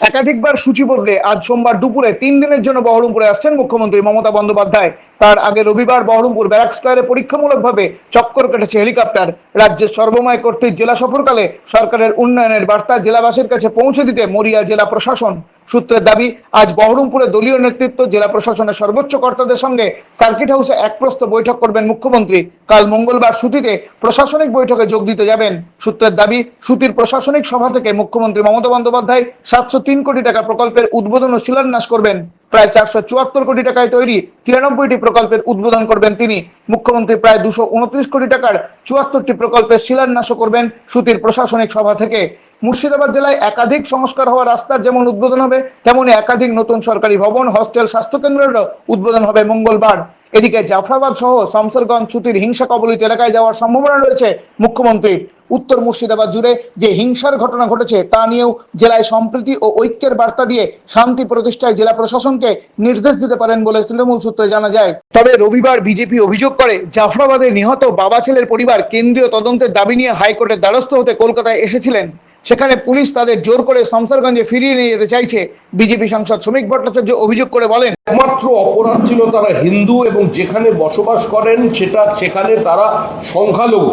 একাধিকবার সূচি বদলে আজ সোমবার দুপুরে তিন দিনের জন্য বহরমপুরে আসছেন মুখ্যমন্ত্রী মমতা বন্দ্যোপাধ্যায়। তার আগে রবিবার বহরমপুর ব্যারাক স্কোয়ারে পরীক্ষামূলকভাবে চক্কর কেটেছে হেলিকপ্টার। রাজ্যের সর্বময় কর্তৃক জেলা সফরকালে সরকারের উন্নয়নের বার্তা জেলাবাসীর কাছে পৌঁছে দিতে মরিয়া জেলা প্রশাসন সূত্রের দাবি, আজ বহরমপুরে দলীয় নেতৃত্ব জেলা প্রশাসনের সর্বোচ্চ কর্তাদের সঙ্গে সার্কিট হাউসে এক প্রস্ত বৈঠক করবেন মুখ্যমন্ত্রী। কাল মঙ্গলবার সুতিতে প্রশাসনিক বৈঠকে যোগ দিতে যাবেন। সূত্রের দাবি, সুতির প্রশাসনিক সভা থেকে মুখ্যমন্ত্রী মমতা বন্দ্যোপাধ্যায় সাতশো তিন কোটি টাকা প্রকল্পের উদ্বোধন ও শিলান্যাস করবেন। প্রায় চারশো চুয়াত্তর কোটি টাকায় তৈরি তিরানব্বইটি প্রকল্পের উদ্বোধন করবেন তিনি। মুখ্যমন্ত্রী প্রায় দুশো উনত্রিশ কোটি টাকার চুয়াত্তরটি প্রকল্পের শিলান্যাসও করবেন সুতির প্রশাসনিক সভা থেকে। মুর্শিদাবাদ জেলায় একাধিক সংস্কার হওয়া রাস্তার যেমন উদ্বোধন হবে, তেমনি একাধিক নতুন সরকারি ভবন হস্টেল স্বাস্থ্যকেন্দ্রেরও উদ্বোধন হবে মঙ্গলবার। এদিকে জাফরাবাদ সহ শামসেরগঞ্জ ছুটির হিংসা কবলিত এলাকায় যাওয়ার সম্ভাবনা রয়েছে মুখ্যমন্ত্রীর উত্তর মুর্শিদাবাদ জুড়ে যে হিংসার ঘটনা ঘটেছে, তা নিয়েও জেলায় সম্প্রীতি ও ঐক্যের বার্তা দিয়ে শান্তি প্রতিষ্ঠায় জেলা প্রশাসনকে নির্দেশ দিতে পারেন বলে তৃণমূল সূত্রে জানা যায়। তবে রবিবার বিজেপি অভিযোগ করে, জাফরাবাদে নিহত বাবা ছেলের পরিবার কেন্দ্রীয় তদন্তের দাবি নিয়ে হাইকোর্টের দ্বারস্থ হতে কলকাতায় এসেছিলেন। সেখানে পুলিশ তাদের জোর করে শামসারগঞ্জে ফিরিয়ে নিয়ে যেতে চাইছে বিজেপি সাংসদ শ্রমিক ভট্টাচার্য অভিযোগ করে বলেন, একমাত্র অপরাধ ছিল তারা হিন্দু এবং যেখানে বসবাস করেন সেটা সেখানে তারা সংখ্যালঘু।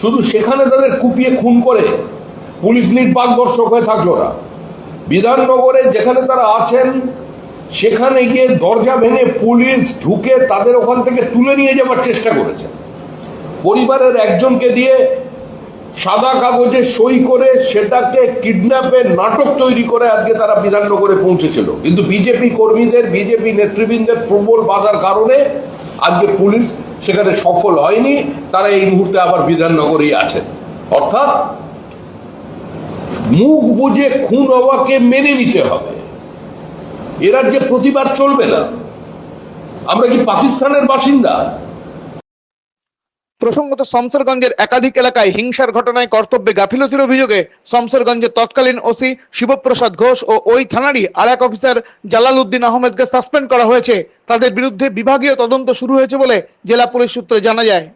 শুধু সেখানে তাদের কুপিয়ে খুন করে, পুলিশ নির্বাক দর্শক হয়ে থাকল না। বিধাননগরে যেখানে তারা আছেন, সেখানে গিয়ে দরজা ভেঙে পুলিশ ঢুকে তাদের ওখান থেকে তুলে নিয়ে যাওয়ার চেষ্টা করেছে। পরিবারের একজনকে দিয়ে সাদা কাগজে সই করে সেটাকে কিডন্যাপের নাটক তৈরি করে আজকে তারা বিধাননগরে পৌঁছেছিল। কিন্তু বিজেপি কর্মীদের, বিজেপি নেতৃবৃন্দের প্রবল বাধার কারণে আজকে পুলিশ সেখানে সফল হয়নি, তারা এই মুহূর্তে আবার বিধাননগরেই আছেন অর্থাৎ মুখ বুঝে খুন হওয়াকে মেনে নিতে হবে। এ রাজ্যে প্রতিবাদ চলবে না। আমরা কি পাকিস্তানের বাসিন্দা? প্রসঙ্গত শমসেরগঞ্জের একাধিক এলাকায় হিংসার ঘটনায় কর্তব্যে গাফিলতির অভিযোগে শমসেরগঞ্জের তৎকালীন ওসি শিবপ্রসাদ ঘোষ ও ওই থানারই আর এক অফিসার জালাল উদ্দিন আহমেদকে সাসপেন্ড করা হয়েছে। তাদের বিরুদ্ধে বিভাগীয় তদন্ত শুরু হয়েছে বলে জেলা পুলিশ সূত্রে জানা যায়।